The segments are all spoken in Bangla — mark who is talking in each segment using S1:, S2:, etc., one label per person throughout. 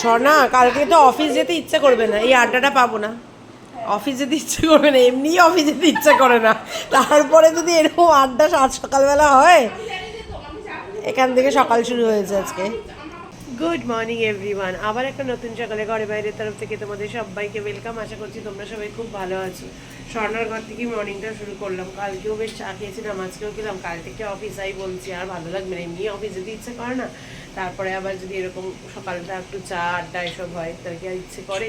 S1: স্বর্ণা, কালকে তো অফিস যেতে ইচ্ছে করবে না। এই আড্ডাটা পাবো না। অফিস যেতে ইচ্ছে করবে না, এমনিই অফিস যেতে ইচ্ছে করে না। তারপরে যদি এরকম আড্ডা সাত সকালবেলা হয়, এখান থেকে সকাল শুরু হয়েছে আজকে। গুড মর্নিং এভরিওয়ান আবার একটা নতুন সকালে ঘরে বাইরের তরফ থেকে তোমাদের সবাইকে ওয়েলকাম আশা করছি তোমরা সবাই খুব ভালো আছো। স্বর্ণার ঘর থেকে মর্নিংটা শুরু করলাম। কালকেও বেশ চা খেয়েছিলাম, আজকেও খেলাম কাল থেকে অফিস আই বলছি, আর ভালো লাগবে না। এমনি অফিস যেতে ইচ্ছে করে না। তারপরে আবার যদি এরকম সকালটা একটু চা, আড্ডা এসব হয়, তাহলে কি আর ইচ্ছে করে?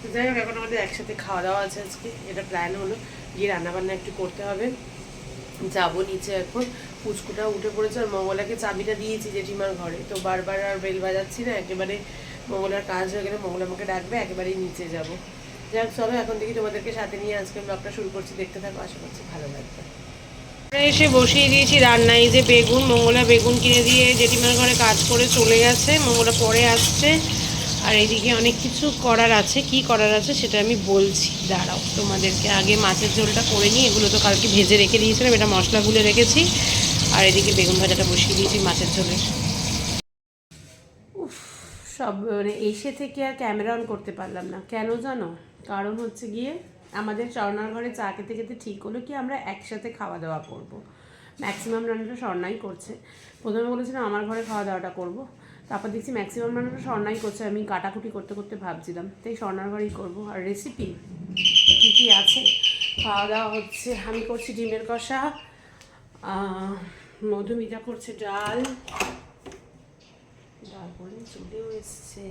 S1: তো যাই হোক, এখন আমাদের একসাথে খাওয়া দাওয়া আছে আজকে। এটা প্ল্যান হলো। গিয়ে রান্নাবান্না একটু করতে হবে। যাব নিচে এখন। পুচকুটা উঠে পড়েছে আর মঙ্গলাকে চাবিটা দিয়েছি জেঠিমার ঘরে। তো বারবার আর বেল বাজাচ্ছি না, একেবারে মঙ্গলার কাজ হয়ে গেলে মঙ্গল আমাকে ডাকবে, একেবারেই নিচে যাব। হোক, চলো, এখন থেকে তোমাদেরকে সাথে নিয়ে আজকে ব্লগটা শুরু করছি। দেখতে থাকো, আশা করছি ভালো লাগবে। এসে বসিয়ে দিয়েছি রান্নায়। যে বেগুন, মঙ্গলা বেগুন কিনে দিয়ে জেঠিমার ঘরে কাজ করে চলে গেছে, মঙ্গলা পরে আসছে। আর এইদিকে অনেক কিছু করার আছে। কি করার আছে সেটা আমি বলছি। দাঁড়াও, তোমাদেরকে আগে মাছের ঝোলটা করে নিই। এগুলো তো কালকে ভেজে রেখে দিয়েছিলাম, এটা মশলা গুলে রেখেছি। আর এদিকে বেগুন ভাজাটা বসিয়ে দিয়েছি মাছের ঝোলের উফ, সব মানে এসে থেকে আর ক্যামেরা অন করতে পারলাম না। কেন জানো? কারণ হচ্ছে গিয়ে আমাদের স্বর্ণার ঘরে চা খেতে খেতে ঠিক হলো কি আমরা একসাথে খাওয়া দাওয়া করব। ম্যাক্সিমাম রান্নাটা স্বর্ণাই করছে। প্রথমে বলেছিলাম আমার ঘরে খাওয়া দাওয়াটা করব। তারপর দেখছি ম্যাক্সিমাম রান্নাটা স্বর্ণাই করছে। আমি কাটাকুটি করতে করতে ভাবছিলাম, তাই স্বর্ণার ঘরেই করব। আর রেসিপি কী কী আছে? খাওয়া দাওয়া হচ্ছে, আমি করছি ডিমের কষা মধুমিতা করছে ডাল। তারপরে চলেও এসছে।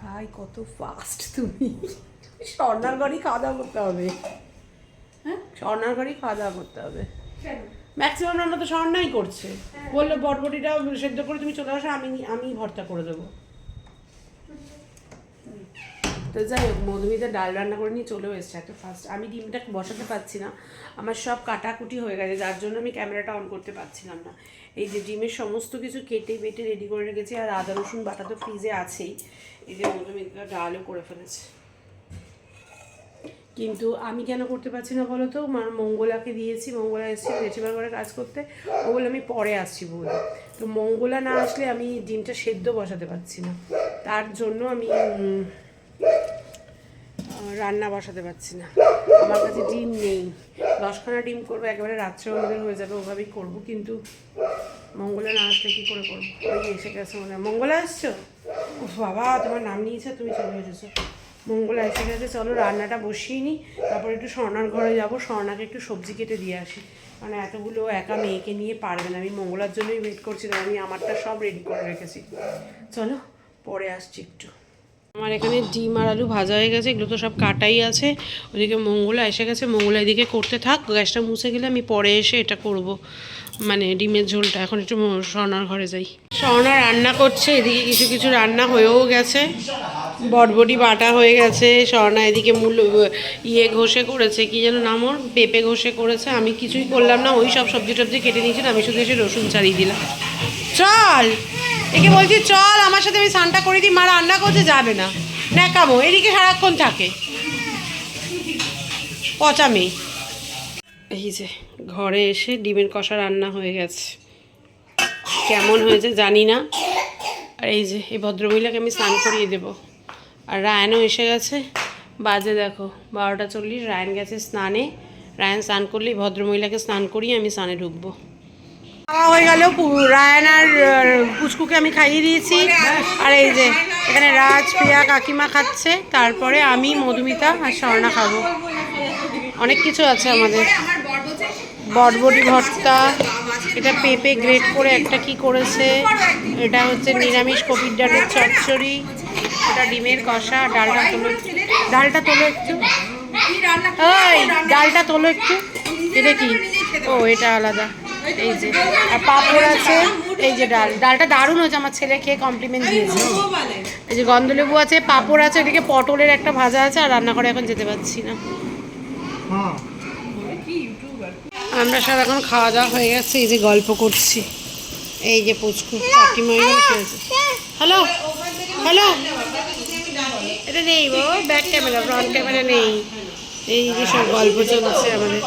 S1: ভাই, কত ফাস্ট তুমি। স্বর্ণার ঘরেই খাওয়া দাওয়া করতে হবে। হ্যাঁ? স্বর্ণার ঘরেই খাওয়া দাওয়া করতে হবে। ম্যাক্সিমাম রান্না তো স্বর্ণাই করছে। বলল বটবটিটা সেদ্ধ করে তুমি চলে আসো আমি আমি ভর্তা করে দেবো। তো যাই হোক মধুমিতা ডাল রান্না করে নিয়ে চলেও এসছে এত ফার্স্ট আমি ডিমটা বসাতে পারছি না। আমার সব কাটাকুটি হয়ে গেছে যার জন্য আমি ক্যামেরাটা অন করতে পারছিলাম না। এই যে ডিমের সমস্ত কিছু কেটে বেটে রেডি করে রেখেছি আর আদা রসুন বাটা তো ফ্রিজে আছেই। এই যে মধুমিতা ডালও করে ফেলেছে। কিন্তু আমি কেন করতে পারছি না বলো তো? আমার মঙ্গলাকে দিয়েছি, মঙ্গলা এসেছি জেঠিমার ঘরে কাজ করতে। ও বলে আমি পরে আসছি বলে। তো মঙ্গলা না আসলে আমি ডিমটা সেদ্ধ বসাতে পারছি না। তার জন্য আমি রান্না বসাতে পারছি না। আমার কাছে ডিম নেই। দশখানা ডিম করব, একেবারে রাত্রে আমাদের হয়ে যাবে, ওভাবেই করব। কিন্তু মঙ্গলা না আসলে কী করে করব? এসে গেছে মনে হয়। মঙ্গলা আসছো বাবা, তোমার নাম নিয়েছে, তুমি চলে এসেছ। মঙ্গলা এসে গেছে চলো রান্নাটা বসিয়ে নিই তারপর একটু স্বর্ণার ঘরে যাব। স্বর্ণাকে একটু সবজি কেটে দিয়ে আসি। মানে এতগুলো একা মেয়েকে নিয়ে পারবে না। আমি মঙ্গলার জন্যই ওয়েট করছিলাম আমি আমারটা সব রেডি করে রেখেছি। চলো, পরে আসছি একটু। আমার এখানে ডিম আর আলু ভাজা হয়ে গেছে। এগুলো তো সব কাটাই আছে। ওদিকে মঙ্গলা এসে গেছে। মঙ্গলা এদিকে করতে থাক। গ্যাসটা মুছে গেলে আমি পরে এসে এটা করব। মানে ডিমের ঝোলটা। এখন একটু স্বর্ণার ঘরে যাই। স্বর্ণা রান্না করছে। এদিকে কিছু কিছু রান্না হয়েও গেছে। বটবটি বাটা হয়ে গেছে, স্বর্ণা এদিকে মূল ইয়ে ঘষে করেছে, কি যেন নাম ওর? পেঁপে ঘষে করেছে, আমি কিছুই করলাম না, ওই সব সবজি টবজি কেটে নিয়েছিলাম আমি শুধু এসে রসুন ছাড়িয়ে দিলাম। চল! একে বলছি, চল, আমার সাথে আমি স্নানটা করে দিই, মা রান্না করতে যাবে না। ন্যাকামো, এদিকে সারাক্ষণ থাকে। পচা মেয়ে। এই যে, ঘরে এসে ডিমের কষা রান্না হয়ে গেছে। কেমন হয়েছে জানি না। আর এই যে, এই ভদ্রমহিলাকে আমি স্নান করিয়ে দেবো। আর রায়নও এসে গেছে। বাজে দেখো, বারোটা চল্লিশ, রায়ন গেছে স্নানে। রায়ন স্নান করলে ভদ্রমহিলাকে স্নান করিয়ে আমি স্নানে ঢুকবো। খাওয়া হয়ে গেল রায়ন আর পুচকুকে আমি খাইয়ে দিয়েছি। আর এই যে, এখানে রাজ, প্রিয়া, কাকিমা খাচ্ছে। তারপরে আমি, মধুমিতা আর স্বর্ণা খাব। অনেক কিছু আছে আমাদের। বটবটি ভর্তা, এটা পেঁপে গ্রেট করে একটা কি করেছে? এটা হচ্ছে নিরামিষ কপির ডালের চচ্চড়ি। এটা ডিমের কষা ডালটা তোলো ডালটা তোলো একটু। ওই ডালটা তোলো একটু। এটা কি? ও এটা আলাদা। এই যে আর পাঁপড় আছে। এই যে ডাল ডালটা দারুণ হয়েছে আমার ছেলে খেয়ে কমপ্লিমেন্ট দিয়েছে। এই যে গন্ধলেবু আছে পাঁপড় আছে এদিকে পটলের একটা ভাজা আছে আর রান্না করে এখন যেতে পারছি না। আমরা সব এখন খাওয়া দাওয়া হয়ে গেছে এই যে গল্প করছি। এই যে পুচকু কাকিমাই খেয়েছে হ্যালো হ্যালো। এটা নেই বো ব্যাক ক্যামেরা ফ্রন্ট ক্যামেরা নেই। এই যে সব গল্প চলছে আমাদের।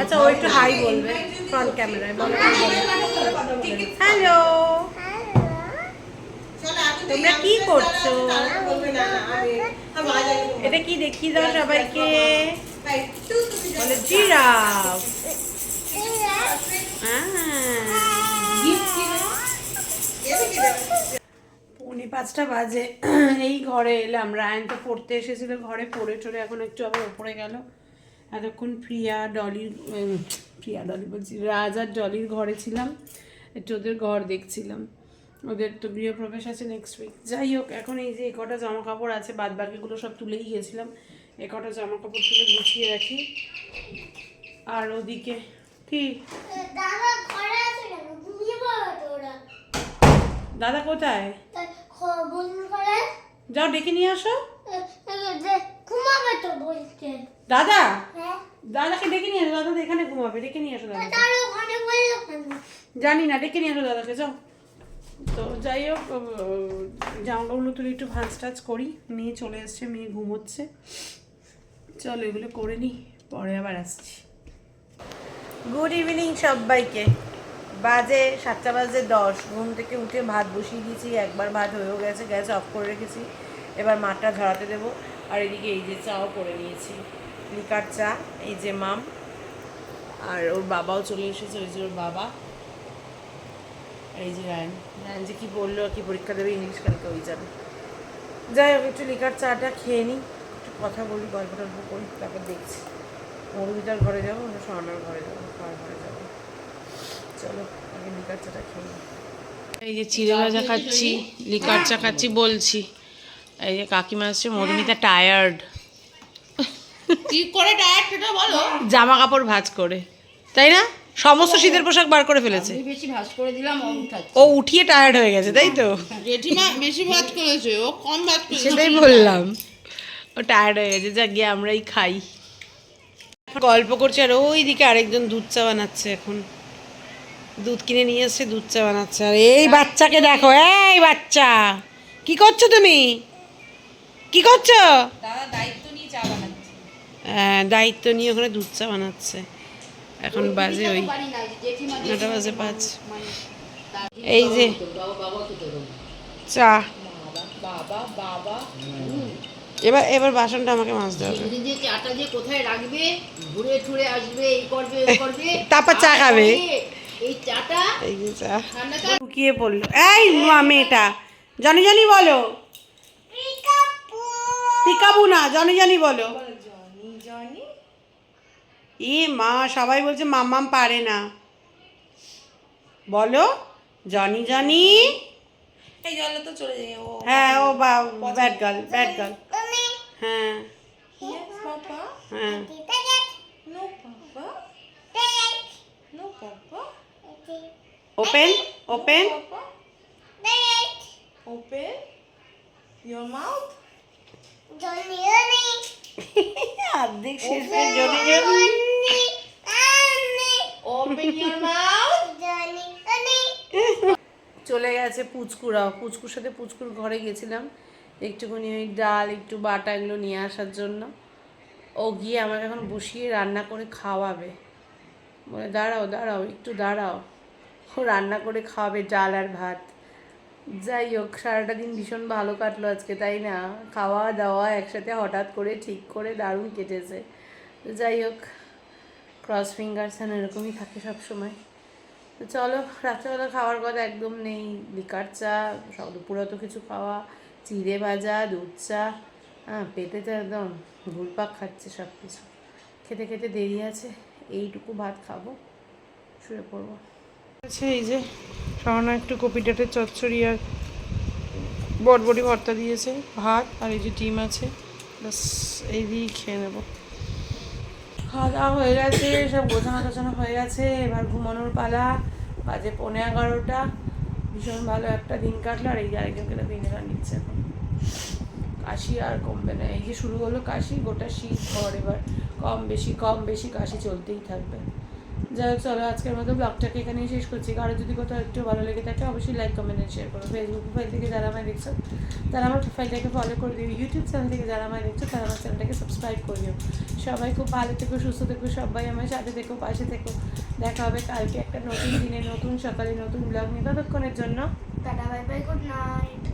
S1: আচ্ছা ও একটু হাই বলবে ফ্রন্ট ক্যামেরায় বলো। হ্যালো। তোমরা কি করছ? এটা কি দেখিয়ে দাও সবাইকে? বলে জিরাফ। পৌনে পাঁচটা বাজে। এই ঘরে এলাম রায়ন তো পড়তে এসেছিল, ঘরে পড়ে টড়ে এখন একটু আবার ওপরে গেল। এতক্ষণ প্রিয়া ডলির প্রিয়া, ডলি বলছি, রাজ আর ডলির ঘরে ছিলাম। একটু ওদের ঘর দেখছিলাম। ওদের তো গৃহপ্রবেশ আছে নেক্সট উইক যাই হোক, এখন এই যে কটা জামা কাপড় আছে বাদ বাকিগুলো সব তুলেই গিয়েছিলাম। এ কটা জামা কাপড় তুলে গুছিয়ে রাখি। আর ওদিকে কি
S2: দাদা ঘরে আছে কেন ঘুমিয়ে পড়বে তো ওরা
S1: দাদা কোথায়? যাও ডেকে নিয়ে আসো।
S2: এ, এ, যে ঘুমাবে তো বলছে।
S1: দাদা?
S2: হ্যাঁ?
S1: দাদাকে ডেকে নিয়ে আসো দাদা তো এখানে ঘুমাবে ডেকে নিয়ে আসো দাদা জানি না ডেকে নিয়ে আসো দাদাকে যাও। তো যাই হোক ও, জামাকাপড়গুলো তুলে একটু ভাঁজ টাজ করি। মেয়ে চলে এসছে মেয়ে ঘুমোচ্ছে। চলো এগুলো করে নিই পরে আবার আসছি। গুড ইভিনিং সবাইকে। বাজে, সাতটা বাজে দশ, ঘুম থেকে উঠে ভাত বসিয়ে দিয়েছি, একবার ভাত হয়েও গেছে, গ্যাস অফ করে রেখেছি, এবার মাঠটা ঝরাতে দেবো, আর এদিকে এই যে চাও করে নিয়েছি, লিকার চা, এই যে মাম, আর ওর বাবাও চলে এসেছে, ওই যে ওর বাবা এই যে রায়ন। রায়ন যে কী বলল, কি পরীক্ষা দেবে, ইংলিশ কালকে ওই যাবে। যাই হোক, একটু লিকার চাটা খেয়ে নিই, একটু কথা বলি, গল্প টল্প করি, তারপর দেখছি। মরুবিতার ঘরে যাব স্বর্ণার ঘরে যাব ঘরে যাব? চলো আগে লিকার চাটা খেয়ে এই যে চিড়ে ভাজা খাচ্ছি লিকার চা খাচ্ছি বলছি। এই যে কাকিমা আসছে মধুমিতা টায়ার্ড
S3: কি করে সেটা বলো।
S1: জামা কাপড় ভাঁজ করে তাই না? সমস্ত শীতের পোশাক বার করে ফেলেছে।
S3: বেশি ভাজ করে দিলাম ও
S1: উঠিয়ে টায়ার্ড হয়ে গেছে তাই তো?
S3: জেঠিমা বেশি ভাজ করেছে ও কম ভাজ করেছে।
S1: সেটাই বললাম। ও টায়ার্ড হয়ে গেছে যা গিয়ে আমরাই খাই। গল্প করছে আর ওইদিকে আরেকজন দুধ চা বানাচ্ছে এখন। দুধ কিনে নিয়ে এসছে দুধ চা বানাচ্ছে। আর এই বাচ্চাকে দেখো এই বাচ্চা কি করছ তুমি? কি করছ?
S3: দায়িত্ব নিয়ে
S1: হ্যাঁ, দায়িত্ব নিয়ে ওখানে দুধ চা বানাচ্ছে। এখন বাজে ওই নটা বাজে পাঁচ। এই যে চা। এবার এবার বাসনটা আমাকে মাজতে হবে।
S3: সেদিন যে চাটা যে কোথায় রাখবে ঘুরে ঠুরে আসবে এই করবে এই করবে
S1: তারপর চা খাবে। লুকিয়ে পড়ল। এই মা মেয়েটা জানি জানি বলো। পিকাবু না জানি জানি বলো। এ মা সবাই বলছে মাম্মাম পারে না। বলো জানি জানি।
S3: এই জলে তো চলে যাই ও
S1: হ্যাঁ ও বা ব্যাড গার্ল ব্যাড গার্ল হ্যাঁ। হ্যাঁ।
S3: No papa no papa
S1: open open
S3: papa open your mouth
S2: Johny Johny
S1: অর্ধেক শেষ করে Johny Johny
S2: Johny Johny
S3: open your mouth
S2: Johny Johny
S1: চলে গেছে পুচকুরাও। পুচকুর সাথে পুচকুর ঘরে গেছিলাম। একটুখানি ওই ডাল একটু বাটা এগুলো নিয়ে আসার জন্য। ও গিয়ে আমাকে এখন বসিয়ে রান্না করে খাওয়াবে। বলে দাঁড়াও দাঁড়াও একটু দাঁড়াও। রান্না করে খাওয়াবে ডাল আর ভাত। যাই হোক, সারাটা দিন ভীষণ ভালো কাটলো আজকে, তাই না? খাওয়া দাওয়া একসাথে হঠাৎ করে ঠিক করে দারুণ কেটেছে। যাই হোক ক্রস ফিঙ্গার্স এরকমই থাকে সবসময়। তো চলো, রাত্রেবেলা খাওয়ার কথা একদম নেই। লিকার চা, সব দুপুরে তো কিছু খাওয়া, চিড়ে ভাজা, দুধ চা হ্যাঁ পেটে তো একদম ঘুরপাক খাচ্ছে সব কিছু খেতে খেতে দেরি আছে, এইটুকু ভাত খাব, শুয়ে পড়ব। আচ্ছা এই যে সহনা একটু কপি ডাটের চচ্চড়ি আর বটবটি ভর্তা দিয়েছে, ভাত আর এই যে ডিম আছে, ব্যাস এই দিয়েই খেয়ে নেব। খাওয়া দাওয়া হয়ে গেছে, সব গোছানো টোছানো হয়ে গেছে, এবার ঘুমানোর পালা, বাজে পৌনে এগারোটা, ভীষণ ভালো একটা দিন কাটলো, আর এই যে আরেকজনকে তো ভিনেগার নিচ্ছে এখন। কাশি আর কমবে না, এই যে শুরু হলো কাশি, গোটা শীত ভর এবার, কম বেশি কম বেশি কাশি চলতেই থাকবে। যাই চলো আজকের মতো ব্লগটাকে এখানেই শেষ করছি। কারও যদি কোথাও একটু ভালো লেগে থাকে, অবশ্যই লাইক কমেন্ট শেয়ার করো। ফেসবুক প্রোফাইল থেকে যারা আমায় দেখছ, তারা আমার প্রোফাইলটাকে ফলো করে দিও। ইউটিউব চ্যানেল থেকে যারা আমায় দেখছ, তারা আমার চ্যানেলটাকে সাবস্ক্রাইব করে দিও। সবাই খুব ভালো থেকো, সুস্থ থেকো, সবাই আমার সাথে থেকো, পাশে থেকো। দেখা হবে কালকে একটা নতুন দিনে, নতুন সকালে নতুন ব্লগ নিয়ে ততক্ষণের জন্য।
S2: Tata bye bye good night